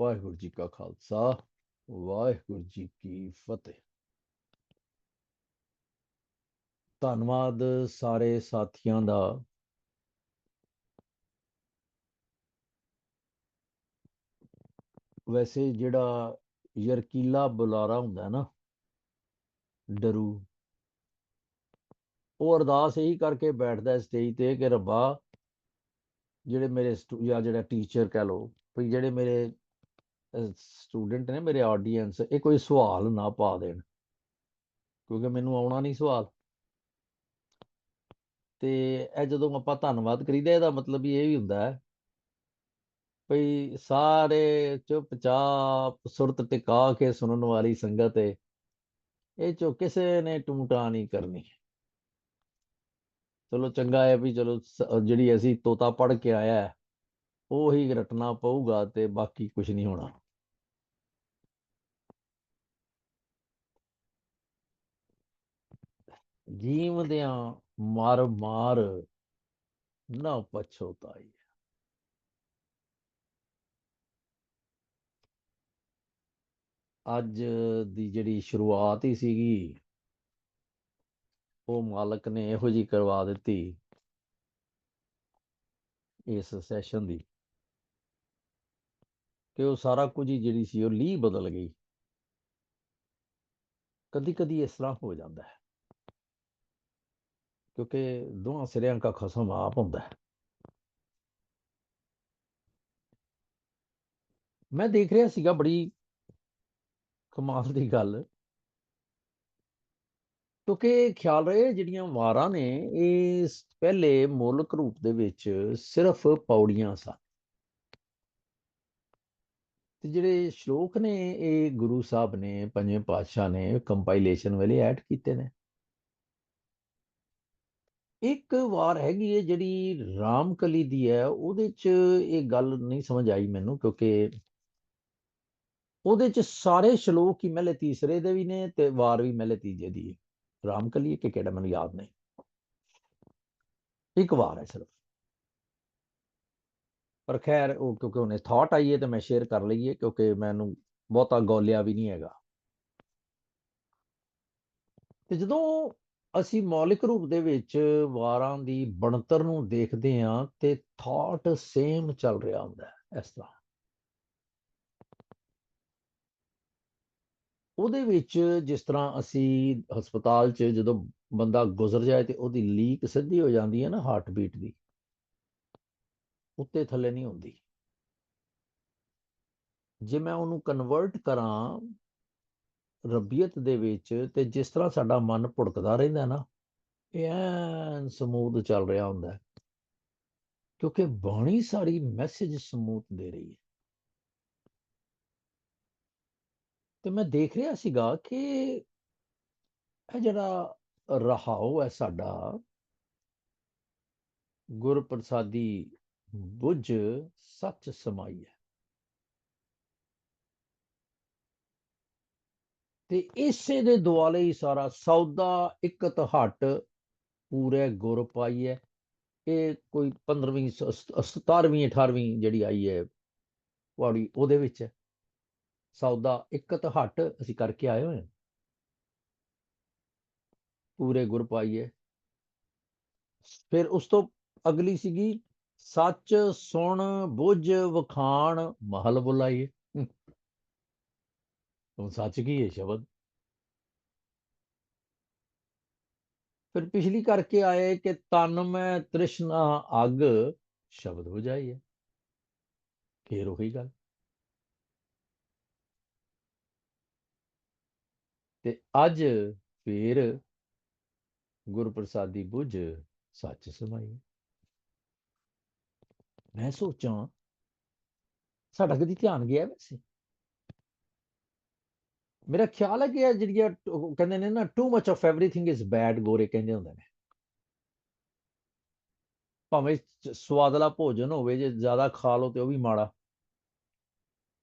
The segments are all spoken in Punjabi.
ਵਾਹਿਗੁਰੂ ਜੀ ਕਾ ਖਾਲਸਾ, ਵਾਹਿਗੁਰੂ ਜੀ ਕੀ ਫਤਿਹ। ਧੰਨਵਾਦ ਸਾਰੇ ਸਾਥੀਆਂ ਦਾ। ਵੈਸੇ ਜਿਹੜਾ ਯਰਕੀਲਾ ਬੁਲਾਰਾ ਹੁੰਦਾ ਨਾ, ਡਰੂ, ਉਹ ਅਰਦਾਸ ਇਹੀ ਕਰਕੇ ਬੈਠਦਾ ਸਟੇਜ ਤੇ ਕਿ ਰੱਬਾ, ਜਿਹੜੇ ਮੇਰੇ ਸਟੂ- ਜਾਂ ਜਿਹੜਾ ਟੀਚਰ ਕਹ ਲੋ ਵੀ ਜਿਹੜੇ ਮੇਰੇ ਸਟੂਡੈਂਟ ਨੇ ਮੇਰੇ ਆਡੀਅנס ਇਹ ਕੋਈ ਸਵਾਲ ਨਾ ਪਾ ਦੇਣ। ਕਿਉਂਕਿ ਮੈਨੂੰ ਆਉਣਾ ਨਹੀਂ ਸਵਾਲ। ਤੇ ਇਹ ਜਦੋਂ ਆਪਾਂ ਧੰਨਵਾਦ ਕਰੀਦਾ, ਇਹਦਾ ਮਤਲਬ ਹੀ ਇਹ ਵੀ ਹੁੰਦਾ ਹੈ ਭਈ ਸਾਰੇ ਚੁੱਪਚਾਪ ਸੁਰਤ ਟਿਕਾ ਕੇ ਸੁਣਨ ਵਾਲੀ ਸੰਗਤ ਹੈ ਇਹ ਚੋਂ ਕਿਸੇ ਨੇ ਟੂਟਾ ਨਹੀਂ ਕਰਨੀ। ਚਲੋ ਚੰਗਾ ਹੈ ਵੀ ਚਲੋ ਜਿਹੜੀ ਅਸੀਂ ਤੋਤਾ ਪੜ ਕੇ ਆਇਆ, ਉਹੀ ਉਹ ਰਟਣਾ ਪਊਗਾ ਤੇ ਬਾਕੀ ਕੁਝ ਨਹੀਂ ਹੋਣਾ। ਜੀਵਦਿਆਂ ਮਰ ਮਾਰ ਨਾ ਪਛੋਤਾਈ ਅੱਜ ਦੀ ਜਿਹੜੀ ਸ਼ੁਰੂਆਤ ਹੀ ਸੀਗੀ, ਉਹ ਮਾਲਕ ਨੇ ਇਹੋ ਜੀ ਕਰਵਾ ਦਿੱਤੀ ਇਸ ਸੈਸ਼ਨ ਦੀ ਕਿ ਉਹ ਸਾਰਾ ਕੁਝ ਹੀ ਜਿਹੜੀ ਸੀ ਉਹ ਲੀ ਬਦਲ ਗਈ। ਕਦੀ ਕਦੀ ਇਸ ਤਰ੍ਹਾਂ ਹੋ ਜਾਂਦਾ ਹੈ। ਕਿਉਂਕਿ ਦੋਹਾਂ ਸਿਰਿਆਂ ਦਾ ਖਸਮ ਆਪ ਹੁੰਦਾ ਹੈ ਮੈਂ ਦੇਖ ਰਿਹਾ ਸੀਗਾ ਬੜੀ ਕਮਾਲ ਦੀ ਗੱਲ। ਕਿਉਂਕਿ ਖਿਆਲ ਰਹੇ ਜਿਹੜੀਆਂ ਵਾਰਾਂ ਨੇ, ਇਹ ਪਹਿਲੇ ਮੌਲਿਕ ਰੂਪ ਦੇ ਵਿੱਚ ਸਿਰਫ ਪੌੜੀਆਂ ਸਨ। ਤੇ ਜਿਹੜੇ ਸ਼ਲੋਕ ਨੇ, ਇਹ ਗੁਰੂ ਸਾਹਿਬ ਨੇ, ਪੰਜਵੇਂ ਪਾਤਸ਼ਾਹ ਨੇ ਕੰਪਾਈਲੇਸ਼ਨ ਵੇਲੇ ਐਡ ਕੀਤੇ ਨੇ। ਇੱਕ ਵਾਰ ਹੈਗੀ ਹੈ ਜਿਹੜੀ ਰਾਮਕਲੀ ਦੀ ਹੈ ਉਹਦੇ ਚ ਇਹ ਗੱਲ ਨਹੀਂ ਸਮਝ ਆਈ ਮੈਨੂੰ ਕਿਉਂਕਿ ਉਹਦੇ ਚ ਸਾਰੇ ਸ਼ਲੋਕ ਹੀ ਮਹਿਲੇ ਤੀਸਰੇ ਦੇ ਵੀ ਨੇ ਤੇ ਵਾਰ ਵੀ ਮਹਿਲੇ ਤੀਜੇ ਦੀ ਹੈ ਰਾਮਕਲੀ ਕਿ ਕਿਹੜਾ ਮੈਨੂੰ ਯਾਦ ਨਹੀਂ। ਇੱਕ ਵਾਰ ਹੈ ਸਿਰਫ। ਪਰ ਖੈਰ, ਉਹ ਕਿਉਂਕਿ ਉਹਨੇ ਥਾਟ ਆਈ ਹੈ ਤੇ ਮੈਂ ਸ਼ੇਅਰ ਕਰ ਲਈਏ ਕਿਉਂਕਿ ਮੈਨੂੰ ਬਹੁਤਾ ਗੌਲਿਆ ਵੀ ਨਹੀਂ ਹੈਗਾ। ਤੇ ਜਦੋਂ ਅਸੀਂ ਮੌਲਿਕ ਰੂਪ ਦੇ ਵਿੱਚ ਵਾਰਾਂ ਦੀ ਬਣਤਰ ਨੂੰ ਦੇਖਦੇ ਹਾਂ ਤੇ ਥਾਟ ਸੇਮ ਚੱਲ ਰਿਹਾ ਹੁੰਦਾ ਹੈ ਇਸ ਤਰ੍ਹਾਂ। ਉਹਦੇ ਵਿੱਚ ਜਿਸ ਤਰ੍ਹਾਂ ਅਸੀਂ ਹਸਪਤਾਲ 'ਚ ਜਦੋਂ ਬੰਦਾ ਗੁਜ਼ਰ ਜਾਏ ਤੇ ਉਹਦੀ ਲੀਕ ਸਿੱਧੀ ਹੋ ਜਾਂਦੀ ਹੈ ਨਾ ਹਾਰਟ ਬੀਟ ਦੀ, ਉੱਤੇ ਥੱਲੇ ਨਹੀਂ ਹੁੰਦੀ। ਜੇ ਮੈਂ ਉਹਨੂੰ ਕਨਵਰਟ ਕਰਾਂ ਰੱਬੀਅਤ ਦੇ ਵਿੱਚ ਤੇ ਜਿਸ ਤਰ੍ਹਾਂ ਸਾਡਾ ਮਨ ਭੁੜਕਦਾ ਰਹਿੰਦਾ ਨਾ ਇਹ ਐਨ ਸਮੂਥ ਚੱਲ ਰਿਹਾ ਹੁੰਦਾ ਕਿਉਂਕਿ ਬਾਣੀ ਸਾਰੀ ਮੈਸੇਜ ਸਮੂਤ ਦੇ ਰਹੀ ਹੈ। ਤੇ ਮੈਂ ਦੇਖ ਰਿਹਾ ਸੀਗਾ ਕਿ ਇਹ ਜਿਹੜਾ ਰਹਾਉ ਹੈ ਸਾਡਾ, ਗੁਰਪ੍ਰਸਾਦੀ ਬੁੱਝ ਸੱਚ ਸਮਾਈ ਹੈ। ਤੇ ਇਸੇ ਦੇ ਦੁਆਲੇ ਹੀ ਸਾਰਾ ਸੌਦਾ, ਇੱਕ ਹਟ ਪੂਰੇ ਗੁਰ ਪਾਈ ਹੈ। ਇਹ ਕੋਈ 15ਵੀਂ 17ਵੀਂ 18ਵੀਂ ਜਿਹੜੀ ਆਈ ਹੈ ਵਾੜੀ ਉਹਦੇ ਵਿੱਚ ਹੈ। ਸੌਦਾ ਇਕਤ ਹਟ ਅਸੀਂ ਕਰਕੇ ਆਏ ਹੋਏ ਹਾਂ। ਪੂਰੇ ਗੁਰ ਪਾਈਏ ਫਿਰ ਉਸ ਤੋਂ ਅਗਲੀ ਸੀਗੀ, ਸੱਚ ਸੁਣ ਬੁੱਝ ਵਖਾਣ ਮਹਲ ਬੁਲਾਈਏ। ਹਮ। ਉਹ ਸੱਚ ਕੀ ਹੈ ਸ਼ਬਦ? ਫਿਰ ਪਿਛਲੀ ਕਰਕੇ ਆਏ ਕਿ ਤਨ ਮੈਂ ਤ੍ਰਿਸ਼ਨਾ ਅਗ ਸ਼ਬਦ ਹੋ। ਜਾਈਏ ਫੇਰ ਉਹੀ ਗੱਲ। ਤੇ ਅੱਜ ਫੇਰ ਗੁਰਪ੍ਰਸਾਦੀ ਬੁੱਝ ਸੱਚ ਸਮਾਈ ਮੈਂ ਸੋਚਾਂ, ਸਾਡਾ ਕਦੀ ਧਿਆਨ ਗਿਆ ਵੈਸੇ? ਮੇਰਾ ਖਿਆਲ ਹੈ ਕਿ ਇਹ ਜਿਹੜੀਆਂ ਕਹਿੰਦੇ ਨੇ ਨਾ too much of everything is bad ਗੋਰੇ ਕਹਿੰਦੇ ਹੁੰਦੇ ਨੇ। ਭਾਵੇਂ ਚ- ਸਵਾਦਲਾ ਭੋਜਨ ਹੋਵੇ, ਜੇ ਜ਼ਿਆਦਾ ਖਾ ਲਓ ਤੇ ਉਹ ਵੀ ਮਾੜਾ।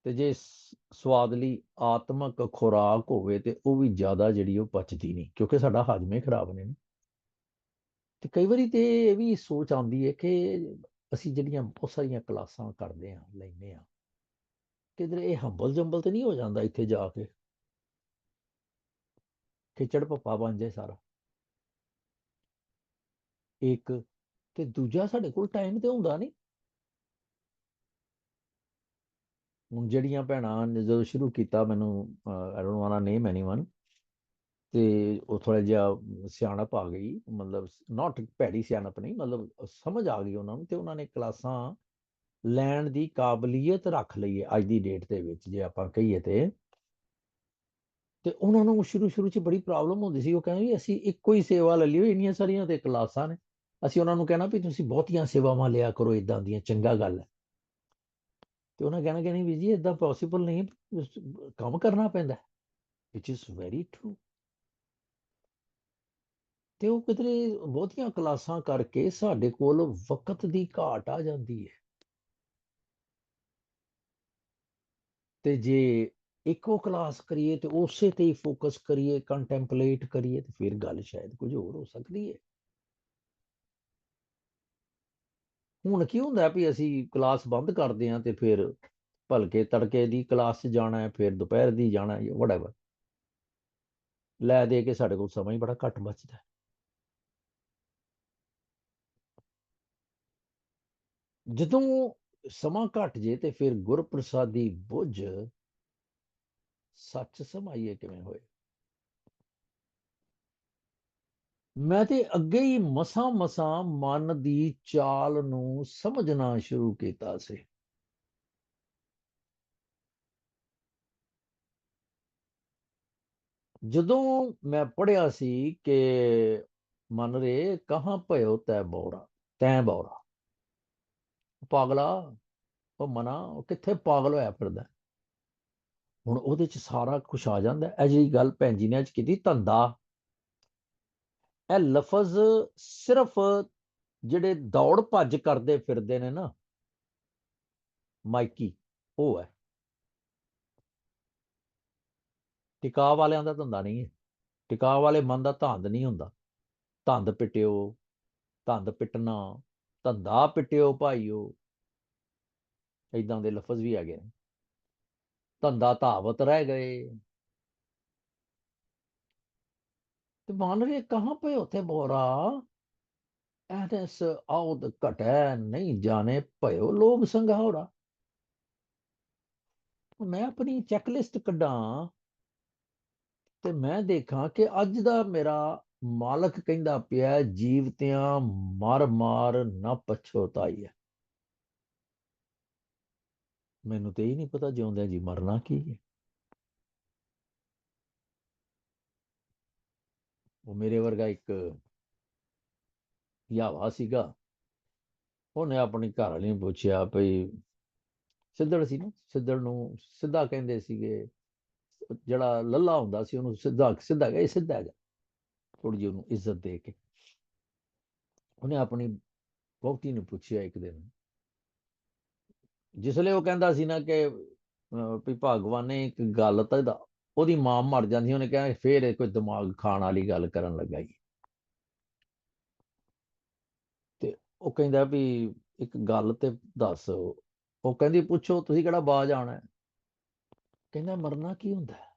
ਤੇ ਜੇ ਸ- ਸਵਾਦਲੀ ਆਤਮਕ ਖੁਰਾਕ ਹੋਵੇ ਤੇ ਉਹ ਵੀ ਜ਼ਿਆਦਾ ਜਿਹੜੀ ਉਹ ਪਚਦੀ ਨਹੀਂ, ਕਿਉਂਕਿ ਸਾਡਾ ਹਾਜ਼ਮੇ ਖਰਾਬ ਨੇ ਤੇ ਕਈ ਵਾਰੀ ਤੇ ਇਹ ਵੀ ਸੋਚ ਆਉਂਦੀ ਹੈ ਕਿ ਅਸੀਂ ਜਿਹੜੀਆਂ ਬਹੁਤ ਸਾਰੀਆਂ ਕਲਾਸਾਂ ਕਰਦੇ ਹਾਂ, ਲੈਂਦੇ ਹਾਂ, ਕਿਧਰੇ ਇਹ ਹੰਬਲ ਜੰਬਲ ਤੇ ਨਹੀਂ ਹੋ ਜਾਂਦਾ ਇੱਥੇ ਜਾ ਕੇ? ਖਿਚੜ ਪੱਪਾ ਬਣ ਜਾਏ ਸਾਰਾ। ਇੱਕ, ਤੇ ਦੂਜਾ ਸਾਡੇ ਕੋਲ ਟਾਈਮ ਤੇ ਹੁੰਦਾ ਨਹੀਂ ਹੁਣ ਜਿਹੜੀਆਂ ਭੈਣਾਂ ਨੇ ਜਦੋਂ ਸ਼ੁਰੂ ਕੀਤਾ ਮੈਨੂੰ I don't want name anyone ਤੇ ਉਹ ਥੋੜਾ ਜਿਹਾ ਸਿਆਣਪ ਆ ਗਈ। ਮਤਲਬ ਨਾਟ ਭੈੜੀ ਸਿਆਣਪ ਨਹੀਂ, ਮਤਲਬ ਸਮਝ ਆ ਗਈ ਉਹਨਾਂ ਨੂੰ ਤੇ ਉਹਨਾਂ ਨੇ ਕਲਾਸਾਂ ਲੈਣ ਦੀ ਕਾਬਲੀਅਤ ਰੱਖ ਲਈ ਹੈ ਅੱਜ ਦੀ ਡੇਟ ਦੇ ਵਿੱਚ, ਜੇ ਆਪਾਂ ਕਹੀਏ ਤੇ। ਤੇ ਉਹਨਾਂ ਨੂੰ ਸ਼ੁਰੂ ਸ਼ੁਰੂ 'ਚ ਬੜੀ ਪ੍ਰੋਬਲਮ ਹੁੰਦੀ ਸੀ, ਉਹ ਕਹਿੰਦੇ ਵੀ ਅਸੀਂ ਇੱਕੋ ਹੀ ਸੇਵਾ ਲੈ ਲਿਓ ਇੰਨੀਆਂ ਸਾਰੀਆਂ ਤੇ ਕਲਾਸਾਂ ਨੇ। ਅਸੀਂ ਉਹਨਾਂ ਨੂੰ ਕਹਿਣਾ ਵੀ ਤੁਸੀਂ ਬਹੁਤੀਆਂ ਸੇਵਾਵਾਂ ਲਿਆ ਕਰੋ ਇਦਾਂ ਦੀਆਂ, ਚੰਗਾ ਗੱਲ ਹੈ। ਤੇ ਉਹਨਾਂ ਕਹਿਣਾ ਕਿ ਨਹੀਂ ਵੀ ਜੀ ਇਦਾਂ ਪੋਸੀਬਲ ਨਹੀਂ ਕੰਮ ਕਰਨਾ ਪੈਂਦਾ ਵਿਚ ਇਜ਼ ਵੈਰੀ ਟਰੂ ਤੇ ਉਹ ਕਿਤੇ ਬਹੁਤੀਆਂ ਕਲਾਸਾਂ ਕਰਕੇ ਸਾਡੇ ਕੋਲ ਵਕਤ ਦੀ ਘਾਟ ਆ ਜਾਂਦੀ ਹੈ। ਤੇ ਜੇ ਇੱਕੋ ਕਲਾਸ ਕਰੀਏ ਤੇ ਉਸੇ ਤੇ ਹੀ ਫੋਕਸ ਕਰੀਏ ਕੰਟੈਂਪਲੇਟ ਕਰੀਏ ਤੇ ਫਿਰ ਗੱਲ ਸ਼ਾਇਦ ਕੁਝ ਹੋਰ ਹੋ ਸਕਦੀ ਹੈ ਹੁਣ ਕੀ ਹੁੰਦਾ ਵੀ ਅਸੀਂ ਕਲਾਸ ਬੰਦ ਕਰਦੇ ਹਾਂ ਤੇ ਫਿਰ ਭਲਕੇ ਤੜਕੇ ਦੀ ਕਲਾਸ 'ਚ ਜਾਣਾ ਹੈ, ਫਿਰ ਦੁਪਹਿਰ ਦੀ ਜਾਣਾ ਹੈ ਵਟਐਵਰ ਲੈ ਦੇ ਕੇ ਸਾਡੇ ਕੋਲ ਸਮਾਂ ਹੀ ਬੜਾ ਘੱਟ ਬਚਦਾ ਹੈ। ਜਦੋਂ ਸਮਾਂ ਘਟ ਜੇ ਤੇ ਫਿਰ ਗੁਰਪ੍ਰਸਾਦੀ ਬੁੱਝ ਸੱਚ ਸਮਾਈਏ ਕਿਵੇਂ ਹੋਏ? ਮੈਂ ਤੇ ਅੱਗੇ ਹੀ ਮਸਾਂ ਮਸਾਂ ਮਨ ਦੀ ਚਾਲ ਨੂੰ ਸਮਝਣਾ ਸ਼ੁਰੂ ਕੀਤਾ ਸੀ। ਜਦੋਂ ਮੈਂ ਪੜਿਆ ਸੀ ਕਿ ਮਨ ਰੇ ਕਹਾਂ ਭਇਓ ਤੈ ਬੌਰਾ ਤੈ ਬੌਰਾ। ਪਾਗਲਾ, ਉਹ ਮਨਾ, ਉਹ ਕਿੱਥੇ ਪਾਗਲ ਹੋਇਆ ਫਿਰਦਾ? ਹੁਣ ਉਹਦੇ ਚ ਸਾਰਾ ਕੁਝ ਆ ਜਾਂਦਾ। ਇਹ ਜਿਹੜੀ ਗੱਲ ਭੈਣ ਜੀ ਨੇ ਅੱਜ ਕੀਤੀ, ਧੰਦਾ। ਇਹ ਲਫ਼ਜ਼ ਸਿਰਫ ਜਿਹੜੇ ਦੌੜ ਭੱਜ ਕਰਦੇ ਫਿਰਦੇ ਨੇ ਨਾ, ਮਾਈਕੀ, ਉਹ ਹੈ। ਟਿਕਾਅ ਵਾਲਿਆਂ ਦਾ ਧੰਦਾ ਨਹੀਂ ਹੈ। ਟਿਕਾਅ ਵਾਲੇ ਮਨ ਦਾ ਧੰਦ ਨਹੀਂ ਹੁੰਦਾ। ਧੰਦ ਪਿਟਿਓ, ਧੰਦ ਪਿਟਣਾ, ਧੰਦਾ ਪਿਟਿਓ ਭਾਈਓ। ਇਦਾਂ ਦੇ ਲਫ਼ਜ਼ ਵੀ ਹੈਗੇ ਨੇ। ਧੰਦਾ ਧਾਵਤ ਰਹਿ ਗਏ। ਤੇ ਮੰਨ ਰੇ ਕਹਾਂ ਪਏ ਉਥੇ ਬੋਰਾ? ਐਨਸ ਆਉਦ ਘਟੈ ਨਹੀਂ ਜਾਣੇ ਭਇਓ ਲੋਭ ਸੰਘਾਉਰਾ ਮੈਂ ਆਪਣੀ ਚੈੱਕ ਲਿਸਟ ਕੱਢਾਂ ਤੇ ਮੈਂ ਦੇਖਾਂ ਕਿ ਅੱਜ ਦਾ ਮੇਰਾ ਮਾਲਕ ਕਹਿੰਦਾ ਪਿਆ, ਜੀਵਤਿਆਂ ਮਰ ਮਾਰ ਨਾ ਪਛੋਤਾਈ ਹੈ ਮੈਨੂੰ ਤੇ ਹੀ ਨਹੀਂ ਪਤਾ ਜਿਉਂਦਿਆਂ ਜੀ ਮਰਨਾ ਕੀ ਹੈ। ਉਹ ਮੇਰੇ ਵਰਗਾ ਇੱਕ ਯਾਵਾ ਸੀਗਾ। ਉਹਨੇ ਆਪਣੀ ਘਰ ਵਾਲੀ ਨੂੰ ਪੁੱਛਿਆ ਭਈ ਸਿੱਧੜ ਸੀ ਨਾ? ਸਿੱਧੜ ਨੂੰ ਸਿੱਧਾ ਕਹਿੰਦੇ ਸੀਗੇ, ਜਿਹੜਾ ਲੱਲਾ ਹੁੰਦਾ ਸੀ ਉਹਨੂੰ ਸਿੱਧਾ ਸਿੱਧਾ ਇਹ ਸਿੱਧਾ ਹੈਗਾ ਥੋੜੀ ਜਿਹੀ ਉਹਨੂੰ ਇੱਜ਼ਤ ਦੇ ਕੇ। ਉਹਨੇ ਆਪਣੀ ਵਹੁਟੀ ਨੂੰ ਪੁੱਛਿਆ ਇੱਕ ਦਿਨ ਜਿਸਲੇ ਉਹ ਕਹਿੰਦਾ ਸੀ ਨਾ ਕਿ ਵੀ ਭਗਵਾਨ ਨੇ ਇੱਕ ਗੱਲ ਤਾਂ ਉਹਦੀ ਮਾਂ ਮਰ ਜਾਂਦੀ ਉਹਨੇ ਕਿਹਾ ਫੇਰ ਕੋਈ ਦਿਮਾਗ ਖਾਣ ਵਾਲੀ ਗੱਲ ਕਰਨ ਲੱਗਾ ਹੀ ਤੇ ਉਹ ਕਹਿੰਦਾ ਵੀ ਇੱਕ ਗੱਲ ਤੇ ਦੱਸ, ਉਹ ਕਹਿੰਦੀ ਪੁੱਛੋ ਤੁਸੀਂ ਕਿਹੜਾ ਬਾਜ ਆਣਾ ਕਹਿੰਦਾ ਮਰਨਾ ਕੀ ਹੁੰਦਾ ਹੈ?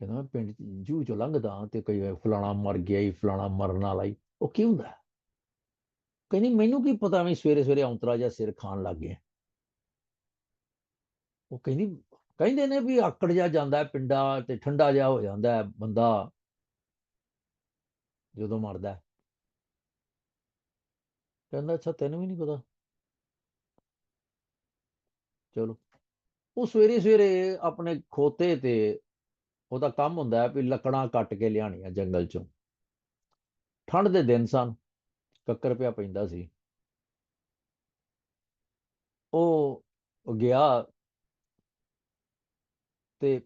ਕਹਿੰਦਾ ਮੈਂ ਪਿੰਡ ਜੂ ਚੋਂ ਲੰਘਦਾ ਤੇ ਕਈ ਵਾਰ ਫਲਾਣਾ ਮਰ ਗਿਆ ਹੀ ਫਲਾਣਾ ਮਰਨ ਵਾਲਾ ਹੀ ਉਹ ਕੀ ਹੁੰਦਾ ਕਹਿੰਦੀ ਮੈਨੂੰ ਕੀ ਪਤਾ ਵੀ ਸਵੇਰੇ ਸਵੇਰੇ ਔਂਤਰਾ ਜਾਂ ਸਿਰ ਖਾਣ ਲੱਗ ਗਿਆ। ਉਹ ਕਹਿੰਦੀ, ਕਹਿੰਦੇ ਨੇ ਵੀ ਆਕੜ ਜਾ ਜਾਂਦਾ ਪਿੰਡਾ ਤੇ ਠੰਡਾ ਜਾ ਹੋ ਜਾਂਦਾ ਬੰਦਾ, ਜਦੋਂ ਮਰਦਾ ਕਹਿੰਦਾ, ਅੱਛਾ ਤੈਨੂੰ ਵੀ ਨਹੀਂ ਪਤਾ। ਚਲੋ, ਉਹ ਸਵੇਰੇ ਸਵੇਰੇ ਆਪਣੇ ਖੋਤੇ ਤੇ ਉਹਦਾ ਕੰਮ ਹੁੰਦਾ ਹੈ ਵੀ ਲੱਕੜਾਂ ਕੱਟ ਕੇ ਲਿਆਣੀਆਂ ਜੰਗਲ ਚੋਂ। ਠੰਡ ਦੇ ਦਿਨ ਸਨ। ਕੱਕਰ ਪਿਆ ਪੈਂਦਾ ਸੀ। ਉਹ ਗਿਆ ਤੇ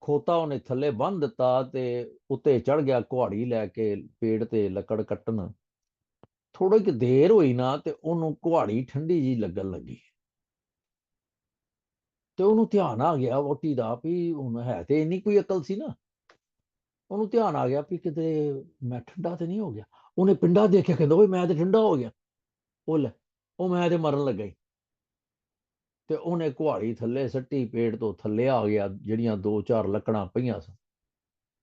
ਖੋਤਾ ਉਹਨੇ ਥੱਲੇ ਬੰਨ ਦਿੱਤਾ ਤੇ ਉੱਤੇ ਚੜ ਗਿਆ ਕੁਹਾੜੀ ਲੈ ਕੇ ਪੇੜ ਤੇ ਲੱਕੜ ਕੱਟਣ। ਥੋੜੀ ਕਿ ਦੇਰ ਹੋਈ ਨਾ ਤੇ ਉਹਨੂੰ ਕੁਹਾੜੀ ਠੰਡੀ ਜੀ ਲੱਗਣ ਲੱਗੀ। ਤੇ ਉਹਨੂੰ ਧਿਆਨ ਆ ਗਿਆ ਵੋਟੀ ਦਾ ਵੀ ਹੁਣ ਹੈ ਤੇ ਇੰਨੀ ਕੋਈ ਅਕਲ ਸੀ ਨਾ। ਉਹਨੂੰ ਧਿਆਨ ਆ ਗਿਆ ਵੀ ਕਿਤੇ ਮੈਂ ਠੰਡਾ ਤੇ ਨਹੀਂ ਹੋ ਗਿਆ। ਉਹਨੇ ਪਿੰਡਾ ਦੇਖਿਆ ਕਹਿੰਦਾ, ਓਏ, ਮੈਂ ਤੇ ਠੰਡਾ ਹੋ ਗਿਆ। ਉਹ ਲੈ, ਉਹ ਮੈਂ ਤੇ ਮਰਨ ਲੱਗਾ ਹੀ ਤੇ ਉਹਨੇ ਕੁਹਾੜੀ ਥੱਲੇ ਸੱਟੀ ਪੇਟ ਤੋਂ ਥੱਲੇ ਆ ਗਿਆ, ਜਿਹੜੀਆਂ ਦੋ ਚਾਰ ਲੱਕੜਾਂ ਪਈਆਂ ਸਨ।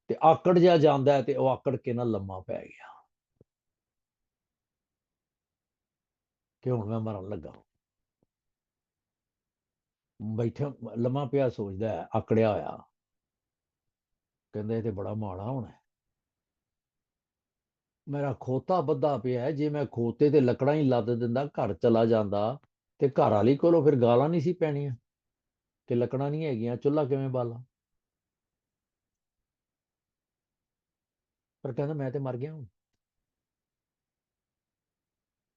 ਤੇ ਆਕੜ ਜਾ ਜਾਂਦਾ ਤੇ ਉਹ ਆਕੜ ਕੇ ਨਾ ਲੰਮਾ ਪੈ ਗਿਆ। ਕਿ ਹੁਣ ਮੈਂ ਮਰਨ ਲੱਗਾ ਬੈਠਾ ਲੰਮਾ ਪਿਆ ਸੋਚਦਾ ਹੈ ਆਕੜਿਆ ਹੋਇਆ। ਕਹਿੰਦਾ, ਇਹ ਤੇ ਬੜਾ ਮਾੜਾ ਹੋਣਾ ਮੇਰਾ ਖੋਤਾ ਬੱਧਾ ਪਿਆ ਜੇ ਮੈਂ ਖੋਤੇ ਤੇ ਲੱਕੜਾਂ ਹੀ ਲੱਦ ਦਿੰਦਾ, ਘਰ ਚਲਾ ਜਾਂਦਾ ਤੇ ਘਰ ਵਾਲੀ ਕੋਲੋਂ ਫਿਰ ਗਾਲਾਂ ਨਹੀਂ ਸੀ ਪੈਣੀਆਂ ਕਿ ਲੱਕੜਾਂ ਨਹੀਂ ਹੈਗੀਆਂ, ਚੁੱਲ੍ਹਾ ਕਿਵੇਂ ਬਾਲਾਂ? ਪਰ ਕਹਿੰਦਾ ਮੈਂ ਤੇ ਮਰ ਗਿਆ ਹਾਂ।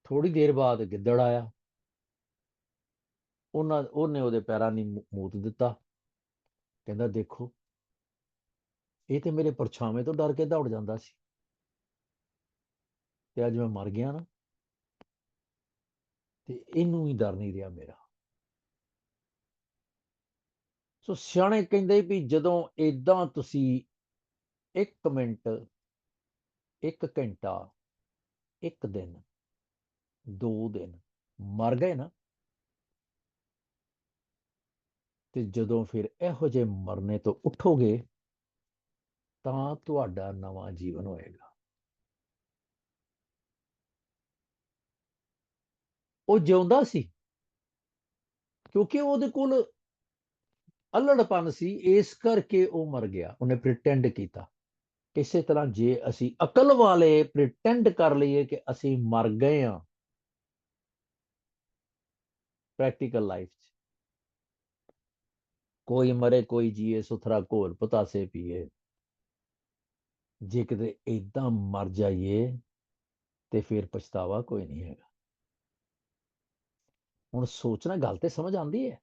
ਥੋੜੀ ਦੇਰ ਬਾਅਦ ਗਿੱਦੜ ਆਇਆ। ਉਹਨਾਂ, ਉਹਨੇ ਉਹਦੇ ਪੈਰਾਂ ਨੂੰ ਮੂਤ ਦਿੱਤਾ। ਕਹਿੰਦਾ ਦੇਖੋ, ਇਹ ਤੇ ਮੇਰੇ ਪਰਛਾਵੇਂ ਤੋਂ ਡਰ ਕੇ ਦੌੜ ਜਾਂਦਾ ਸੀ। ਤੇ ਅੱਜ ਮੈਂ ਮਰ ਗਿਆ ਨਾ, ਤੇ ਇਹਨੂੰ ਹੀ ਡਰ ਨਹੀਂ ਰਿਹਾ ਮੇਰਾ। ਸੋ ਸਿਆਣੇ ਕਹਿੰਦੇ ਵੀ ਜਦੋਂ ਇਦਾਂ ਤੁਸੀਂ 1 ਮਿੰਟ 1 ਘੰਟਾ 1 ਦਿਨ 2 ਦਿਨ ਮਰ ਗਏ ਨਾ, ਤੇ ਜਦੋਂ ਫਿਰ ਇਹੋ ਜਿਹੇ ਮਰਨੇ ਤੋਂ ਉੱਠੋਗੇ, ਤਾਂ ਤੁਹਾਡਾ ਨਵਾਂ ਜੀਵਨ ਹੋਏਗਾ। ਉਹ ਜਿਉਂਦਾ ਸੀ। ਕਿਉਂਕਿ ਉਹਦੇ ਕੋਲ ਅਲੜਪਨ ਸੀ, ਇਸ ਕਰਕੇ ਉਹ ਮਰ ਗਿਆ, ਉਹਨੇ ਪ੍ਰੀਟੈਂਡ ਕੀਤਾ। ਇਸੇ ਤਰ੍ਹਾਂ ਜੇ ਅਸੀਂ ਅਕਲ ਵਾਲੇ ਪ੍ਰੀਟੈਂਡ ਕਰ ਲਈਏ ਕਿ ਅਸੀਂ ਮਰ ਗਏ ਹਾਂ ਪ੍ਰੈਕਟੀਕਲ ਲਾਈਫ 'ਚ। ਕੋਈ ਮਰੇ, ਕੋਈ ਜੀਏ, ਸੁਥਰਾ ਘੋਲ ਪਤਾਸੇ ਪੀਏ। ਜੇ ਕਿਤੇ ਇਦਾਂ ਮਰ ਜਾਈਏ ਤੇ ਫਿਰ ਪਛਤਾਵਾ ਕੋਈ ਨਹੀਂ ਹੈਗਾ। ਹੁਣ ਸੋਚਣਾ ਗੱਲ ਤੇ ਸਮਝ ਆਉਂਦੀ ਹੈ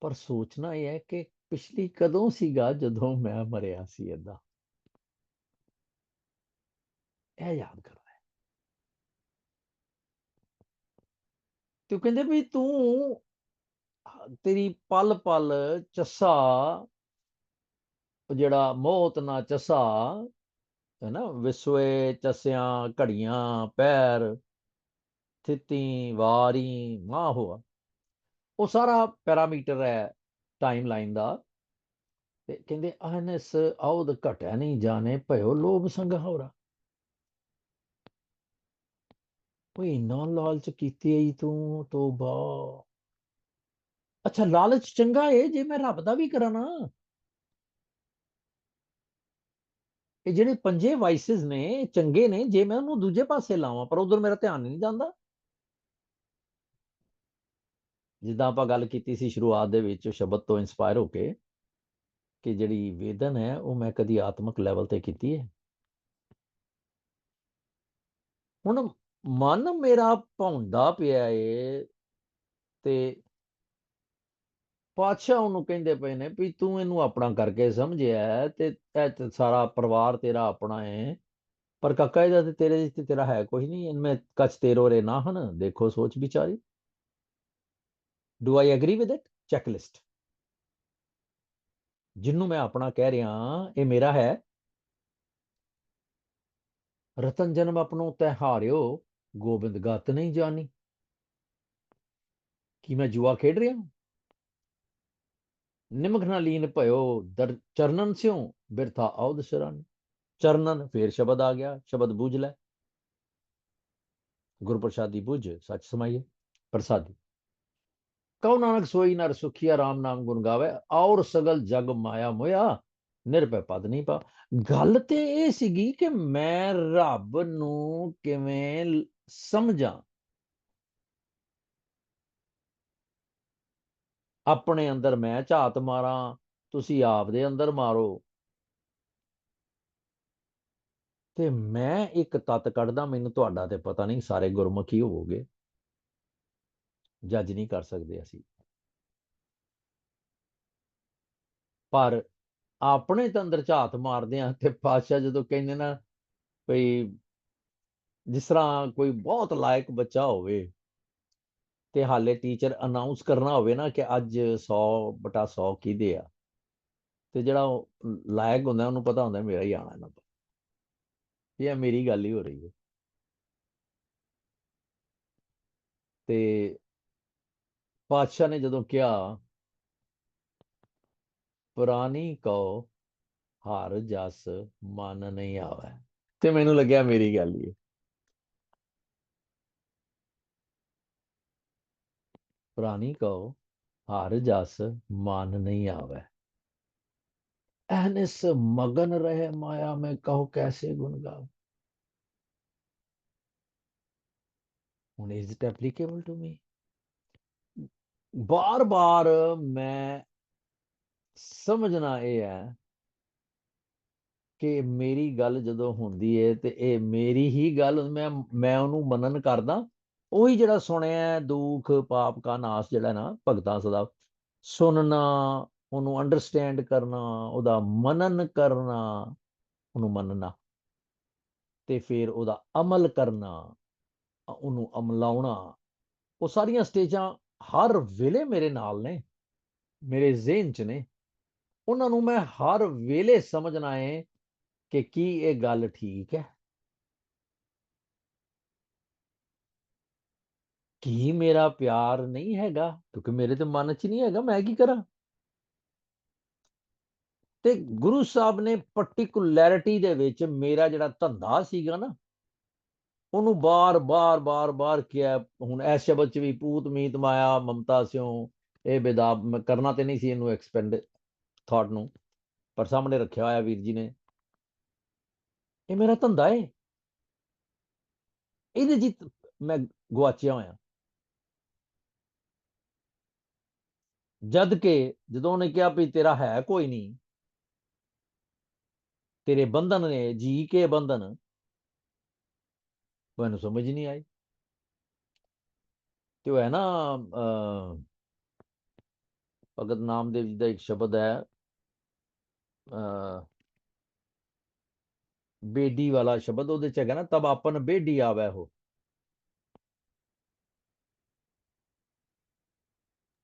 ਪਰ ਸੋਚਣਾ ਇਹ ਹੈ ਕਿ ਪਿਛਲੀ ਕਦੋਂ ਸੀਗਾ ਜਦੋਂ ਮੈਂ ਮਰਿਆ ਸੀ ਇਦਾਂ ਇਹ ਯਾਦ ਕਰਨਾ ਹੈ ਤੂੰ ਕਹਿੰਦੇ ਵੀ ਤੂੰ ਤੇਰੀ ਪਲ ਪਲ ਚੱਸਾ, ਜਿਹੜਾ ਮੌਤ ਨਾ ਚੱਸਾ ਹੈ ਨਾ ਵਿਸਵੇ ਚਸਿਆਂ, ਘੜੀਆਂ, ਪੈਰ ਸਥਿਤੀ, ਵਾਰੀ ਮਾਹ ਹੋਆ ਉਹ ਸਾਰਾ ਪੈਰਾਮੀਟਰ ਹੈ ਟਾਈਮ ਲਾਈਨ ਦਾ। ਤੇ ਕਹਿੰਦੇ ਅਹਨਸ ਆਉਦ ਘਟਿਆ ਨਹੀਂ ਜਾਣੇ, ਭਇਓ ਲੋਭ ਸੰਘਾਉਰਾ। ਓਏ ਨਾ ਲਾਲਚ ਕੀਤੀ ਆਈ ਤੂੰ, ਤੋਬਾ। ਅੱਛਾ, ਲਾਲਚ ਚੰਗਾ ਏ, ਜੇ ਮੈਂ ਰੱਬ ਦਾ ਵੀ ਕਰਾਂ ਨਾ। ਇਹ ਜਿਹੜੇ ਪੰਜੇ ਵਾਈਸਸ ਨੇ ਚੰਗੇ ਨੇ, ਜੇ ਮੈਂ ਉਹਨੂੰ ਦੂਜੇ ਪਾਸੇ ਲਾਵਾਂ, ਪਰ ਉਧਰ ਮੇਰਾ ਧਿਆਨ ਨਹੀਂ ਜਾਂਦਾ। ਜਿੱਦਾਂ ਆਪਾਂ ਗੱਲ ਕੀਤੀ ਸੀ ਸ਼ੁਰੂਆਤ ਦੇ ਵਿੱਚ ਸ਼ਬਦ ਤੋਂ ਇਨਸਪਾਇਰ ਹੋ ਕੇ ਕਿ ਜਿਹੜੀ ਵੇਦਨ ਹੈ ਉਹ ਮੈਂ ਕਦੀ ਆਤਮਿਕ ਲੈਵਲ ਤੇ ਕੀਤੀ ਹੈ। ਹੁਣ ਮਨ ਮੇਰਾ ਭੌਂਦਾ ਪਿਆ ਏ ਤੇ ਪਾਤਸ਼ਾਹ ਉਹਨੂੰ ਕਹਿੰਦੇ ਪਏ ਨੇ ਵੀ ਤੂੰ ਇਹਨੂੰ ਆਪਣਾ ਕਰਕੇ ਸਮਝਿਆ ਤੇ ਇਹ ਸਾਰਾ ਪਰਿਵਾਰ ਤੇਰਾ ਆਪਣਾ ਹੈ ਪਰ ਕਾਕਾ ਇਹਦਾ ਤੇ ਤੇਰੇ ਤੇ ਤੇਰਾ ਹੈ ਕੁਝ ਨਹੀਂ ਇਨਮੇ ਕਚ ਤੇਰੋ ਰੇ ਨਾ ਹਨ, ਦੇਖੋ ਸੋਚ ਵਿਚਾਰੀ। Do I agree with it checklist ਜਿੰਨੂੰ ਮੈਂ ਆਪਣਾ ਕਹਿ ਰਿਹਾ ਇਹ ਮੇਰਾ ਹੈ ਰਤਨ ਜਨਮ ਆਪਣੋ ਤੈ ਹਾਰਿਓ ਗੋਬਿੰਦ ਗਤ ਨਹੀਂ ਜਾਣੀ ਕੀ ਮੈਂ ਜੂਆ ਖੇਡ ਰਿਹਾ ਹਾਂ ਨਿਮਕ ਨਾ ਲੀਨ ਭਇਓ ਦਰ ਚਰਨਨ ਸਿਓ ਬਿਰਥਾ ਆਉਦ ਸ਼ਰਨ ਚਰਨਨ ਫੇਰ ਸ਼ਬਦ ਆ ਗਿਆ ਸ਼ਬਦ ਬੂਝ ਲੈ ਗੁਰਪ੍ਰਸ਼ਾਦੀ ਬੁੱਝ ਸੱਚ ਸਮਾਈਏ ਪ੍ਰਸਾਦੀ ਕਉ ਨਾਨਕ ਸੋਈ ਨਰ ਸੁਖੀਆ RAM ਨਾਮ ਗੁਣ ਗਾਵੇ, ਔਰ ਸਗਲ ਜਗ ਮਾਇਆ ਮੋਇਆ, ਨਿਰਭੈ ਪਦ ਨਹੀਂ ਪਾ। ਗੱਲ ਤੇ ਇਹ ਸੀਗੀ ਕਿ ਮੈਂ ਰੱਬ ਨੂੰ ਕਿਵੇਂ ਸਮਝਾਂ। ਆਪਣੇ ਅੰਦਰ ਮੈਂ ਝਾਤ ਮਾਰਾਂ, ਤੁਸੀਂ ਆਪ ਦੇ ਅੰਦਰ ਮਾਰੋ। ਤੇ ਮੈਂ ਇੱਕ ਤਤ ਕੱਢਦਾ, ਮੈਨੂੰ ਤੁਹਾਡਾ ਤੇ ਪਤਾ ਨਹੀਂ, ਸਾਰੇ ਗੁਰਮੁਖੀ ਹੋਵੋਗੇ। ਜੱਜ ਨਹੀਂ ਕਰ ਸਕਦੇ ਅਸੀਂ। ਪਰ ਆਪਣੇ ਤਾਂ ਝਾਤ ਮਾਰਦੇ ਆ ਤੇ ਪਾਤਸ਼ਾਹ ਜਦੋਂ ਕਹਿੰਦੇ ਨਾ ਭਈ ਜਿਸ ਤਰ੍ਹਾਂ ਕੋਈ ਬਹੁਤ ਲਾਇਕ ਬੱਚਾ ਹੋਵੇ ਤੇ ਹਾਲੇ ਟੀਚਰ ਅਨਾਉਂਸ ਕਰਨਾ ਹੋਵੇ ਨਾ ਕਿ ਅੱਜ 100 ਬਟਾ 100 ਕਿਹਦੇ ਆ, ਤੇ ਜਿਹੜਾ ਲਾਇਕ ਹੁੰਦਾ ਉਹਨੂੰ ਪਤਾ ਹੁੰਦਾ ਮੇਰਾ ਹੀ ਆਣਾ ਨੰਬਰ ਇਹ ਮੇਰੀ ਗੱਲ ਹੀ ਹੋ ਰਹੀ ਹੈ। ਤੇ ਪਾਤਸ਼ਾਹ ਨੇ ਜਦੋਂ ਕਿਹਾ, ਪੁਰਾਣੀ ਕਉ ਹਾਰ ਜਸ ਮਨ ਨਹੀਂ ਆਵੇ। ਤੇ ਮੈਨੂੰ ਲੱਗਿਆ ਮੇਰੀ ਗੱਲ ਹੀ ਪੁਰਾਣੀ ਕਉ ਹਾਰ ਜਸ ਮਨ ਨਹੀਂ ਆਵੇ। ਐਨਿਸ ਮਗਨ ਰਹੇ ਮਾਇਆ, ਮੈਂ ਕਹੋ ਕੈਸੇ ਗੁਣ ਗਾਓ ਹੁਣ is it applicable to me ਬਾਰ ਬਾਰ ਮੈਂ ਸਮਝਣਾ ਇਹ ਹੈ ਕਿ ਮੇਰੀ ਗੱਲ ਜਦੋਂ ਹੁੰਦੀ ਹੈ ਤੇ ਇਹ ਮੇਰੀ ਹੀ ਗੱਲ ਮੈਂ ਮੈਂ ਉਹਨੂੰ ਮਨਨ ਕਰਦਾ। ਉਹੀ ਜਿਹੜਾ ਸੁਣਿਆ ਦੁੱਖ, ਪਾਪ, ਕਾ ਨਾਸ ਜਿਹੜਾ ਨਾ ਭਗਤਾਂ ਸਦਾ, ਸੁਣਨਾ, ਉਹਨੂੰ ਅੰਡਰਸਟੈਂਡ ਕਰਨਾ, ਉਹਦਾ ਮਨਨ ਕਰਨਾ, ਉਹਨੂੰ ਮੰਨਣਾ ਤੇ ਫਿਰ ਉਹਦਾ ਅਮਲ ਕਰਨਾ, ਉਹਨੂੰ ਅਮਲਾਉਣਾ। ਉਹ ਸਾਰੀਆਂ ਸਟੇਜਾਂ ਹਰ ਵੇਲੇ ਮੇਰੇ ਨਾਲ ਨੇ, ਮੇਰੇ ਜ਼ਿਹਨ 'ਚ ਨੇ। ਉਹਨਾਂ ਨੂੰ ਮੈਂ ਹਰ ਵੇਲੇ ਸਮਝਣਾ ਹੈ ਕਿ ਕੀ ਇਹ ਗੱਲ ਠੀਕ ਹੈ। ਕੀ ਮੇਰਾ ਪਿਆਰ ਨਹੀਂ ਹੈਗਾ? ਕਿਉਂਕਿ ਮੇਰੇ ਤੇ ਮਨ 'ਚ ਨਹੀਂ ਹੈਗਾ, ਮੈਂ ਕੀ ਕਰਾਂ? ਤੇ ਗੁਰੂ ਸਾਹਿਬ ਨੇ ਪਾਰਟਿਕੂਲੈਰਿਟੀ ਦੇ ਵਿੱਚ ਮੇਰਾ ਜਿਹੜਾ ਧੰਦਾ ਸੀਗਾ ਨਾ ਉਹਨੂੰ ਬਾਰ ਬਾਰ ਬਾਰ ਬਾਰ ਕਿਹਾ, ਹੁਣ ਇਸ ਸ਼ਬਦ 'ਚ ਵੀ ਪੂਤ ਮੀਤ, ਮਾਇਆ, ਮਮਤਾ, ਸਿਉ, ਇਹ ਬੇਦਾਬ, ਮੈਂ ਕਰਨਾ ਤੇ ਨਹੀਂ ਸੀ ਇਹਨੂੰ ਐਕਸਪੈਂਡ ਥਾਟ ਨੂੰ, ਪਰ ਸਾਹਮਣੇ ਰੱਖਿਆ ਹੋਇਆ ਵੀਰ ਜੀ ਨੇ। ਇਹ ਮੇਰਾ ਧੰਦਾ ਏ। ਇਹਦੇ ਜੀ ਮੈਂ ਗਵਾਚਿਆ ਹੋਇਆ। ਜਦ ਕਿ ਜਦੋਂ ਉਹਨੇ ਕਿਹਾ ਵੀ ਤੇਰਾ ਹੈ ਕੋਈ ਨਹੀਂ, ਤੇਰੇ ਬੰਧਨ ਨੇ, ਜੀ ਕੇ ਬੰਧਨ ਮੈਨੂੰ ਸਮਝ ਨਹੀਂ ਆਈ ਤੇ ਉਹ ਹੈ ਨਾ ਭਗਤ ਨਾਮਦੇਵ ਜੀ ਦਾ ਇੱਕ ਸ਼ਬਦ ਹੈ ਅਹ, ਬੇਡੀ ਵਾਲਾ ਸ਼ਬਦ ਉਹਦੇ ਚ ਹੈਗਾ ਨਾ ਤਬ ਆਪਨ ਬੇਡੀ ਆਵੈ ਹੋ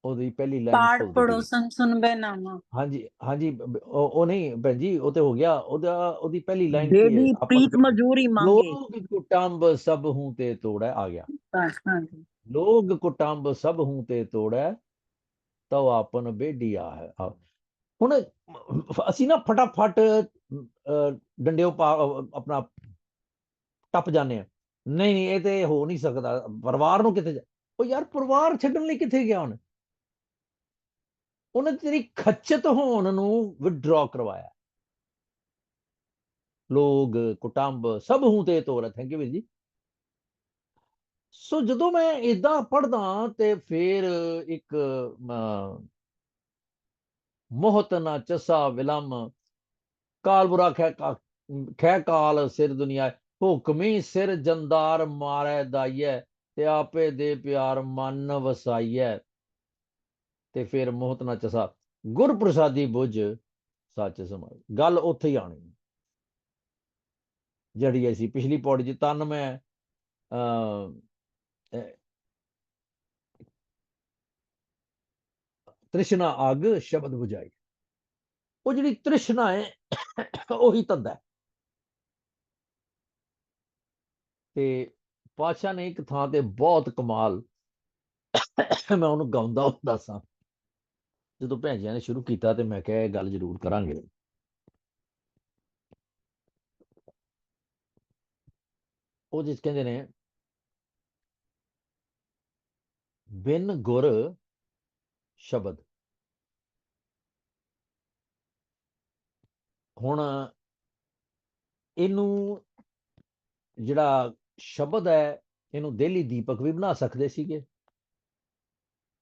ਉਹਦੀ ਪਹਿਲੀ ਲਾਈਨ ਪਾੜ ਪੜੋਸਨ ਸੁਨਬੇ ਨਾਮਾ ਹਾਂਜੀ ਹਾਂਜੀ ਉਹ ਨਹੀਂ ਭੈਣ ਜੀ ਉਹ ਤੇ ਹੋ ਗਿਆ ਉਹਦਾ ਉਹਦੀ ਪਹਿਲੀ ਲਾਈਨ ਕੀ ਹੈ? ਪ੍ਰੀਤ ਮਜੂਰੀ ਮੰਗੇ। ਲੋਗ ਕੁਟੰਬ ਸਭ ਹੂੰ ਤੇ ਤੋੜੈ ਆ ਗਿਆ। ਹਾਂਜੀ। ਲੋਗ ਕੁਟੰਬ ਸਭ ਹੂੰ ਤੇ ਤੋੜੈ ਤਉ ਆਪਨ ਬੇਡੀ ਆ ਹੈ। ਹੁਣ ਅਸੀਂ ਨਾ ਫਟਾਫਟ ਡੰਡਿਓ ਆਪਣਾ ਟੱਪ ਜਾਂਦੇ ਆ ਨਹੀਂ ਨਹੀਂ ਇਹ ਤੇ ਹੋ ਨਹੀਂ ਸਕਦਾ। ਪਰਿਵਾਰ ਨੂੰ ਕਿੱਥੇ ਉਹ ਯਾਰ ਪਰਿਵਾਰ ਛੱਡਣ ਲਈ ਕਿੱਥੇ ਗਿਆ ਹੁਣ? ਉਹਨੇ ਤੇਰੀ ਖੱਚਤ ਹੋਣ ਨੂੰ ਵਿਡਰਾ ਕਰਵਾਇਆ। ਲੋਗ ਕੁਟੰਬ ਸਭ ਹੂੰ ਤੇ ਤੋੜ ਥੈਂਕ ਯੂ ਵੀਰ ਜੀ। ਸੋ ਜਦੋਂ ਮੈਂ ਇਦਾਂ ਪੜਦਾ ਤੇ ਫੇਰ ਇੱਕ ਅਮ, ਮੋਹਤ ਨਾ ਚਸਾ ਵਿਲਮ ਕਾਲ ਬੁਰਾ ਖੈ ਖੈ ਕਾਲ ਸਿਰ ਦੁਨੀਆ ਹੁਕਮੀ ਸਿਰ ਜੰਦਾਰ ਮਾਰੈ ਦਾਈਐ ਤੇ ਆਪੇ ਦੇ ਪਿਆਰ ਮਨ ਵਸਾਈਐ। ਤੇ ਫਿਰ ਮੋਹਤ ਨਾ ਚਸਾ ਗੁਰ ਪ੍ਰਸਾਦੀ ਬੁਝ ਸੱਚ ਸਮਾਈ। ਗੱਲ ਉੱਥੇ ਹੀ ਆਣੀ ਜਿਹੜੀ ਅਸੀਂ ਪਿਛਲੀ ਪੌੜੀ ਚ, ਤਨ ਮੈਂ ਅ ਤ੍ਰਿਸ਼ਨਾ ਅਗ ਸ਼ਬਦ ਬੁਝਾਈ। ਉਹ ਜਿਹੜੀ ਤ੍ਰਿਸ਼ਨਾ ਹੈ, ਉਹੀ ਧੰਦਾ ਤੇ ਪਾਤਸ਼ਾਹ ਨੇ ਇੱਕ ਥਾਂ ਤੇ ਬਹੁਤ ਕਮਾਲ ਮੈਂ ਉਹਨੂੰ ਗਾਉਂਦਾ ਹੁੰਦਾ ਸਾਂ ਜਦੋਂ ਭੈਣ ਜੀਆਂ ਨੇ ਸ਼ੁਰੂ ਕੀਤਾ ਤੇ ਮੈਂ ਕਿਹਾ ਇਹ ਗੱਲ ਜ਼ਰੂਰ ਕਰਾਂਗੇ। ਉਹ ਜਿਸ ਕਹਿੰਦੇ ਨੇ, ਬਿਨ ਗੁਰ ਸ਼ਬਦ। ਹੁਣ ਇਹਨੂੰ ਜਿਹੜਾ ਸ਼ਬਦ ਹੈ, ਇਹਨੂੰ ਦੇਲੀ ਦੀਪਕ ਵੀ ਬਣਾ ਸਕਦੇ ਸੀਗੇ।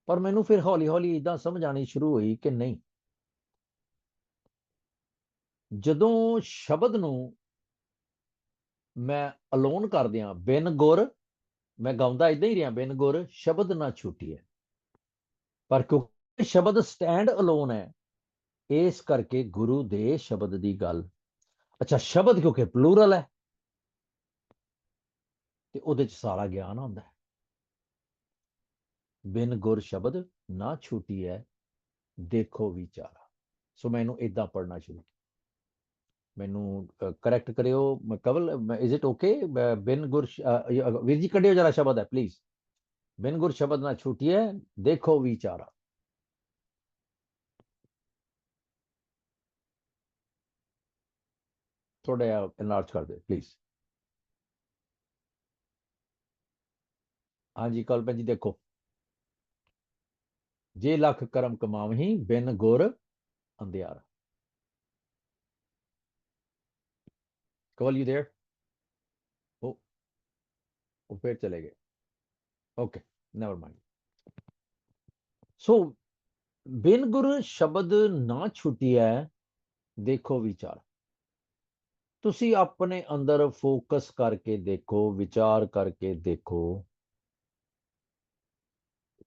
ਪਰ ਮੈਨੂੰ ਫਿਰ ਹੌਲੀ ਹੌਲੀ ਇਦਾਂ ਸਮਝ ਆਣੀ ਸ਼ੁਰੂ ਹੋਈ ਕਿ ਨਹੀਂ। ਜਦੋਂ ਸ਼ਬਦ ਨੂੰ ਮੈਂ ਅਲੋਨ ਕਰ ਦਿਆਂ, ਬਿਨ ਗੁਰ, ਮੈਂ ਗਾਉਂਦਾ ਇਦਾਂ ਹੀ ਰਿਹਾ, ਬਿਨ ਗੁਰ, ਸ਼ਬਦ ਨਾ ਛੁੱਟੀਏ। ਪਰ ਕਿਉਂਕਿ ਸ਼ਬਦ ਸਟੈਂਡ ਅਲੋਨ ਹੈ, ਇਸ ਕਰਕੇ ਗੁਰੂ ਦੇ ਸ਼ਬਦ ਦੀ ਗੱਲ। ਅੱਛਾ, ਸ਼ਬਦ ਕਿਉਂਕਿ ਪਲੂਰਲ ਹੈ, ਤੇ ਉਹਦੇ ਚ ਸਾਰਾ ਗਿਆਨ ਹੁੰਦਾ ਹੈ। ਬਿਨ ਗੁਰ ਸ਼ਬਦ ਨਾ ਛੂਟੀ ਹੈ ਦੇਖੋ ਵਿਚਾਰਾ। ਸੋ ਮੈਨੂੰ ਇਦਾਂ ਪੜਨਾ ਸ਼ੁਰੂ ਮੈਨੂੰ ਕਰੈਕਟ ਕਰਿਓ ਕਵਲ ਇਜ਼ ਇਟ ਓਕੇ ਬਿਨ ਗੁਰ ਸ਼- ਅ, ਵੀਰ ਜੀ ਕੱਢਿਓ ਜਰਾ ਸ਼ਬਦ ਹੈ ਪਲੀਜ਼ ਬਿਨ ਗੁਰ ਸ਼ਬਦ ਨਾ ਛੂਟੀ ਹੈ ਦੇਖੋ ਵਿਚਾਰਾ। ਥੋੜਾ ਜਿਹਾ enlarge ਕਰ ਦਿਓ ਪਲੀਜ਼ ਹਾਂਜੀ ਕਲਪਨ ਜੀ ਦੇਖੋ। ਜੇ ਲੱਖ ਕਰਮ ਕਮਾਵਹੀਂ ਬਿਨ ਗੁਰ ਅੰਧਿਆਰ ਕਵਲ ਯੂ देयर ਉਹ ਉਹ ਫਿਰ ਚਲੇ ਗਏ ਓਕੇ ਨੈਵਰ ਮਾਈਂਡ ਸੋ ਬਿਨ ਗੁਰ ਸ਼ਬਦ ਨਾ ਛੁਟਿਐ ਦੇਖੋ ਵਿਚਾਰ ਤੁਸੀਂ ਆਪਣੇ ਅੰਦਰ ਫੋਕਸ ਕਰਕੇ ਦੇਖੋ ਵਿਚਾਰ ਕਰਕੇ ਦੇਖੋ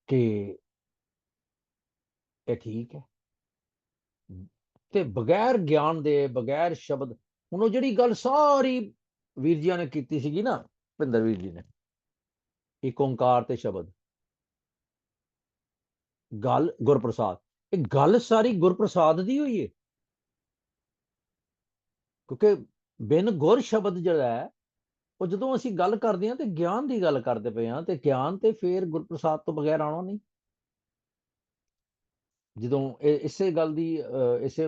ਕਿ ਇਹ ਠੀਕ ਹੈ। ਤੇ ਬਗੈਰ ਗਿਆਨ ਦੇ, ਬਗੈਰ ਸ਼ਬਦ, ਹੁਣ ਉਹ ਜਿਹੜੀ ਗੱਲ ਸਾਰੀ ਵੀਰ ਜੀਆਂ ਨੇ ਕੀਤੀ ਸੀਗੀ ਨਾ, ਭਿੰਦਰ ਵੀਰ ਜੀ ਨੇ, ਇੱਕ ਓੰਕਾਰ ਤੇ ਸ਼ਬਦ, ਗੱਲ ਗੁਰਪ੍ਰਸਾਦ, ਇਹ ਗੱਲ ਸਾਰੀ ਗੁਰਪ੍ਰਸਾਦ ਦੀ ਹੋਈ ਹੈ ਕਿਉਂਕਿ ਬਿਨ ਗੁਰ ਸ਼ਬਦ ਜਿਹੜਾ ਹੈ, ਉਹ ਜਦੋਂ ਅਸੀਂ ਗੱਲ ਕਰਦੇ ਹਾਂ ਤੇ ਗਿਆਨ ਦੀ ਗੱਲ ਕਰਦੇ ਪਏ ਹਾਂ ਤੇ ਗਿਆਨ ਤੇ ਫੇਰ ਗੁਰਪ੍ਰਸਾਦ ਤੋਂ ਬਗੈਰ ਆਉਣਾ ਨਹੀਂ। ਜਦੋਂ ਇਹ ਇਸੇ ਗੱਲ ਦੀ ਅਹ, ਇਸੇ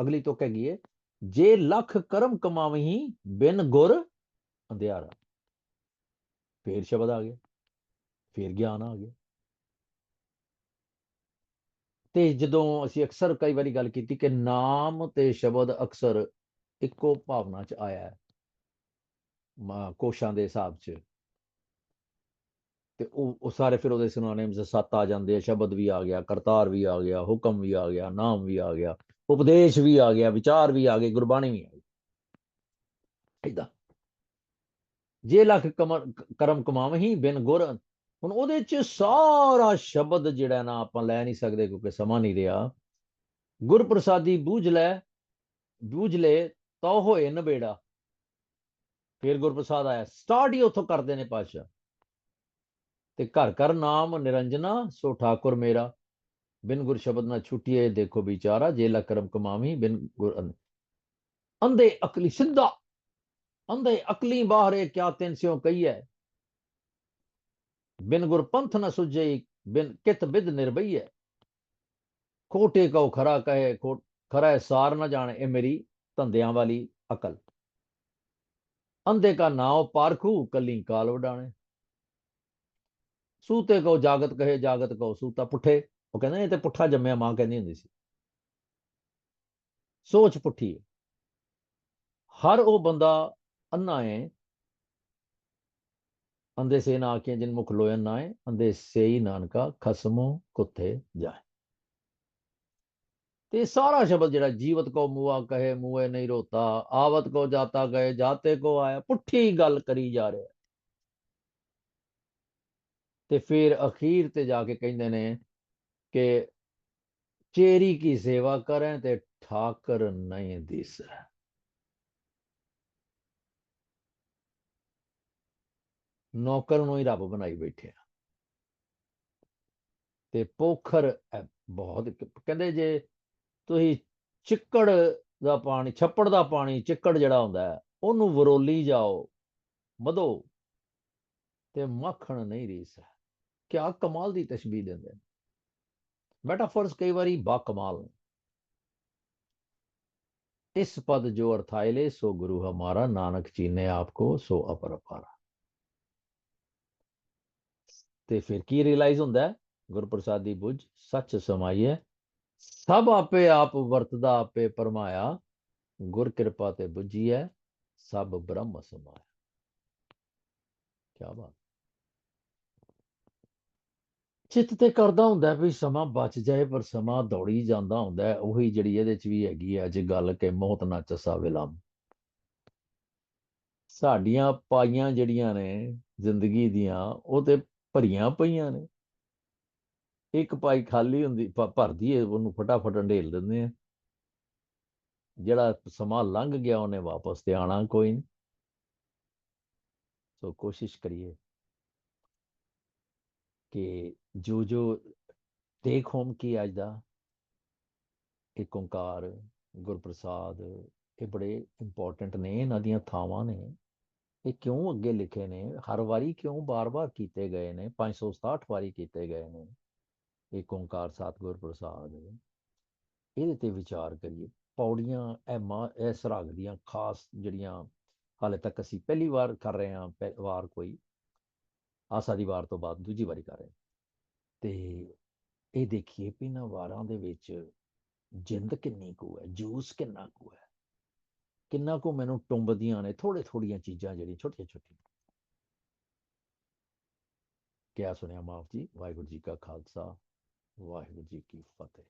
ਅਗਲੀ ਤੁਕ ਹੈਗੀ ਹੈ ਜੇ ਲੱਖ ਕਰਮ ਕਮਾਵਹੀਂ ਬਿਨ ਗੁਰ ਅੰਧਿਆਰਾ। ਫੇਰ ਸ਼ਬਦ ਆ ਗਿਆ ਫੇਰ ਗਿਆਨ ਆ ਗਿਆ। ਤੇ ਜਦੋਂ ਅਸੀਂ ਅਕਸਰ ਕਈ ਵਾਰੀ ਗੱਲ ਕੀਤੀ ਕਿ ਨਾਮ ਤੇ ਸ਼ਬਦ ਅਕਸਰ ਇੱਕੋ ਭਾਵਨਾ ਚ ਆਇਆ ਹੈ ਕੋਸ਼ਾਂ ਦੇ ਹਿਸਾਬ ਚ। ਤੇ ਉਹ ਉਹ ਸਾਰੇ ਫਿਰ ਉਹਦੇ ਸਿਨੋਨਿਮਸ ਸੱਤ ਆ ਜਾਂਦੇ ਆ, ਸ਼ਬਦ ਵੀ ਆ ਗਿਆ, ਕਰਤਾਰ ਵੀ ਆ ਗਿਆ, ਹੁਕਮ ਵੀ ਆ ਗਿਆ, ਨਾਮ ਵੀ ਆ ਗਿਆ, ਉਪਦੇਸ਼ ਵੀ ਆ ਗਿਆ, ਵਿਚਾਰ ਵੀ ਆ ਗਏ, ਗੁਰਬਾਣੀ ਵੀ ਆ ਗਈ। ਏਦਾਂ। ਜੇ ਲੱਖ ਕਮ- ਕਰਮ ਕਮਾਵਹੀਂ ਬਿਨ ਗੁਰ, ਹੁਣ ਉਹਦੇ ਚ ਸਾਰਾ ਸ਼ਬਦ ਜਿਹੜਾ ਨਾ ਆਪਾਂ ਲੈ ਨਹੀਂ ਸਕਦੇ ਕਿਉਂਕਿ ਸਮਾਂ ਨਹੀਂ ਰਿਹਾ। ਗੁਰਪ੍ਰਸਾਦੀ ਬੂਝ ਲੈ ਬੂਝ ਲੈ, ਤਾਂ ਹੋਏ ਨਬੇੜਾ। ਫਿਰ ਗੁਰਪ੍ਰਸਾਦ ਆਇਆ, ਸਟਾਰਟ ਹੀ ਉੱਥੋਂ ਕਰਦੇ ਨੇ ਪਾਤਸ਼ਾਹ। ਤੇ ਘਰ ਘਰ ਨਾਮ ਨਿਰੰਜਨਾ, ਸੋ ਠਾਕੁਰ ਮੇਰਾ। ਬਿਨ ਗੁਰ ਸ਼ਬਦ ਨਾ ਛੁਟਿਏ, ਦੇਖੋ ਵਿਚਾਰਾ ਜੇ ਲਾ ਕਰਮ ਕਮਾਵੀ, ਬਿਨ ਗੁਰ ਅੰਧ- ਅੰਧੇ ਅਕਲੀ, ਸਿੱਧਾ। ਅੰਧੇ ਅਕਲੀ ਬਾਹਰੇ, ਕਿਆ ਤਿੰਨ ਸਿਓ ਕਹੀਐ ਬਿਨ ਗੁਰ ਪੰਥ ਨ ਸੁਝਈ ਬਿਨ ਕਿਤ ਬਿਦ ਨਿਰਭਈਐ ਖੋਟੇ ਕਉ ਖਰਾ ਕਹੇ ਖੋਟ ਖਰਾ ਸਾਰ ਨਾ ਜਾਣੇ, ਇਹ ਮੇਰੀ ਧੰਦਿਆਂ ਵਾਲੀ ਅਕਲ। ਅੰਧੇ ਕਾ ਨਾਉ ਪਾਰਖੂ, ਕੱਲੀ ਕਾਲ ਵਡਾਣੇ ਸੂਤੇ ਕੋ ਜਾਗਤ ਕਹੇ, ਜਾਗਤ ਕੋ ਸੂਤਾ ਪੁੱਠੇ। ਉਹ ਕਹਿੰਦੇ ਇਹ ਤੇ ਪੁੱਠਾ ਜੰਮਿਆ ਮਾਂ ਕਹਿੰਦੀ ਹੁੰਦੀ ਸੀ। ਸੋਚ ਪੁੱਠੀ ਹੈ। ਹਰ ਉਹ ਬੰਦਾ ਅੰਨਾ ਹੈ। ਅੰਦੇ ਸੇ ਨਾ ਆਖੀਆਂ ਜਿਨ ਮੁਖ ਲੋਇਨ ਨਾ ਹੈ ਅੰਦੇ ਸੇ ਹੀ ਨਾਨਕਾ, ਖਸਮੋ ਕੁੱਥੇ ਜਾਏ। ਤੇ ਸਾਰਾ ਸ਼ਬਦ ਜਿਹੜਾ, ਜੀਵਤ ਕੋ ਮੂਆ ਕਹੇ ਮੂਏ ਨਹੀਂ ਰੋਤਾ, ਆਵਤ ਕੋ ਜਾਤਾ ਗਏ ਜਾਤੇ ਕੋ ਆਇਆ, ਪੁੱਠੀ ਗੱਲ ਕਰੀ ਜਾ ਰਿਹਾ। ਤੇ ਫਿਰ ਅਖੀਰ ਤੇ ਜਾ ਕੇ ਕਹਿੰਦੇ ਨੇ ਕਿ ਚੇਰੀ ਕੀ ਸੇਵਾ ਕਰੇ ਤੇ ਠਾਕਰ ਨਹੀਂ ਦਿਸ। ਨੌਕਰ ਨੂੰ ਹੀ ਰੱਬ ਬਣਾਈ ਬੈਠੇ ਆ। ਤੇ ਪੋਖਰ ਬਹੁਤ ਕਹਿੰਦੇ ਜੇ ਤੁਸੀਂ ਚਿੱਕੜ ਦਾ ਪਾਣੀ, ਛੱਪੜ ਦਾ ਪਾਣੀ ਚਿੱਕੜ ਜਿਹੜਾ ਹੁੰਦਾ ਹੈ, ਉਹਨੂੰ ਵਰੋਲੀ ਜਾਓ ਮਧੋ ਤੇ ਮੱਖਣ ਨਹੀਂ ਰੀਸ। ਕਿਆ ਕਮਾਲ ਦੀ ਤਸ਼ਬੀਹ ਦਿੰਦੇ ਨੇ। ਮੈਟਾਫਰਸ ਕਈ ਵਾਰੀ ਬਾ ਕਮਾਲ ਨੇ। ਇਸ ਪਦ ਜੋ ਅਰਥਾਇ ਸੋ ਗੁਰੂ ਹਮਾਰਾ ਨਾਨਕ ਚੀਨੇ ਆਪਕੋ, ਸੋ ਅਪਰਪਾਰਾ ਤੇ ਫਿਰ ਕੀ ਰਿਅਲਾਈਜ਼ ਹੁੰਦਾ ਹੈ? ਗੁਰਪ੍ਰਸਾਦੀ ਬੁੱਝ ਸੱਚ ਸਮਾਈਏ ਸਭ ਆਪੇ ਆਪ ਵਰਤਦਾ, ਆਪੇ ਪਰਮਾਇਆ। ਗੁਰ ਕਿਰਪਾ ਤੇ ਬੁੱਝੀਐ ਸਭ ਬ੍ਰਹਮ ਸਮਾਇਆ। ਕੀ ਬਾਤ। ਚਿੱਤ ਤੇ ਕਰਦਾ ਹੁੰਦਾ ਵੀ ਸਮਾਂ ਬਚ ਜਾਏ, ਪਰ ਸਮਾਂ ਦੌੜੀ ਜਾਂਦਾ ਹੁੰਦਾ ਉਹੀ ਜਿਹੜੀ ਇਹਦੇ ਚ ਵੀ ਹੈਗੀ ਹੈ, ਅੱਜ ਗੱਲ ਕਿ ਮੌਤ ਨਾ ਚਸਾ ਵਿਲੰਬ ਸਾਡੀਆਂ ਪਾਈਆਂ ਜਿਹੜੀਆਂ ਨੇ ਜ਼ਿੰਦਗੀ ਦੀਆਂ, ਉਹ ਤੇ ਭਰੀਆਂ ਪਈਆਂ ਨੇ। ਇੱਕ ਪਾਈ ਖਾਲੀ ਹੁੰਦੀ ਭਰਦੀ ਏ ਉਹਨੂੰ ਫਟਾਫਟ ਢੇਲ ਦਿੰਦੇ ਆ। ਜਿਹੜਾ ਸਮਾਂ ਲੰਘ ਗਿਆ, ਉਹਨੇ ਵਾਪਸ ਤੇ ਆਣਾ ਕੋਈ ਨਹੀਂ ਸੋ ਕੋਸ਼ਿਸ਼ ਕਰੀਏ। ਕਿ ਜੋ ਜੋ ਟੇਕ ਹੋਮ ਕੀ ਅੱਜ ਦਾ ਇੱਕ ਓੰਕਾਰ ਗੁਰਪ੍ਰਸਾਦ ਇਹ ਬੜੇ ਇੰਪੋਰਟੈਂਟ ਨੇ ਇਹਨਾਂ ਦੀਆਂ ਥਾਵਾਂ ਨੇ ਇਹ ਕਿਉਂ ਅੱਗੇ ਲਿਖੇ ਨੇ ਹਰ ਵਾਰੀ ਕਿਉਂ ਬਾਰ-ਬਾਰ ਕੀਤੇ ਗਏ ਨੇ 567 ਵਾਰੀ ਕੀਤੇ ਗਏ ਨੇ ਏਕ ਓੰਕਾਰ ਸਤਿਗੁਰ ਪ੍ਰਸਾਦ ਇਹਦੇ ਤੇ ਵਿਚਾਰ ਕਰੀਏ ਪੌੜੀਆਂ ਇਹ ਮਾਂ ਇਸ ਰਾਗ ਦੀਆਂ ਖਾਸ ਜਿਹੜੀਆਂ ਹਾਲੇ ਤੱਕ ਅਸੀਂ ਪਹਿਲੀ ਵਾਰ ਕਰ ਰਹੇ ਹਾਂ ਪਹਿ- ਵਾਰ ਕੋਈ ਆਸਾ ਦੀ ਵਾਰ ਤੋਂ ਬਾਅਦ ਦੂਜੀ ਵਾਰੀ ਕਰ ਰਹੇ ਹਾਂ। ਤੇ ਇਹ ਦੇਖੀਏ ਵੀ ਇਹਨਾਂ ਵਾਰਾਂ ਦੇ ਵਿੱਚ ਜਿੰਦ ਕਿੰਨੀ ਕੁ ਹੈ, ਜੂਸ ਕਿੰਨਾ ਕੁ ਹੈ। ਕਿੰਨਾ ਕੁ ਮੈਨੂੰ ਟੁੰਬਦੀਆਂ ਨੇ ਥੋੜੇ ਥੋੜੀਆਂ ਚੀਜ਼ਾਂ ਜਿਹੜੀਆਂ ਛੋਟੀਆਂ ਛੋਟੀਆਂ ਕਿਆ ਸੁਣਿਆ ਮਾਫ ਜੀ? ਵਾਹਿਗੁਰੂ ਜੀ ਕਾ ਖਾਲਸਾ, ਵਾਹਿਗੁਰੂ ਜੀ ਕੀ ਫਤਿਹ।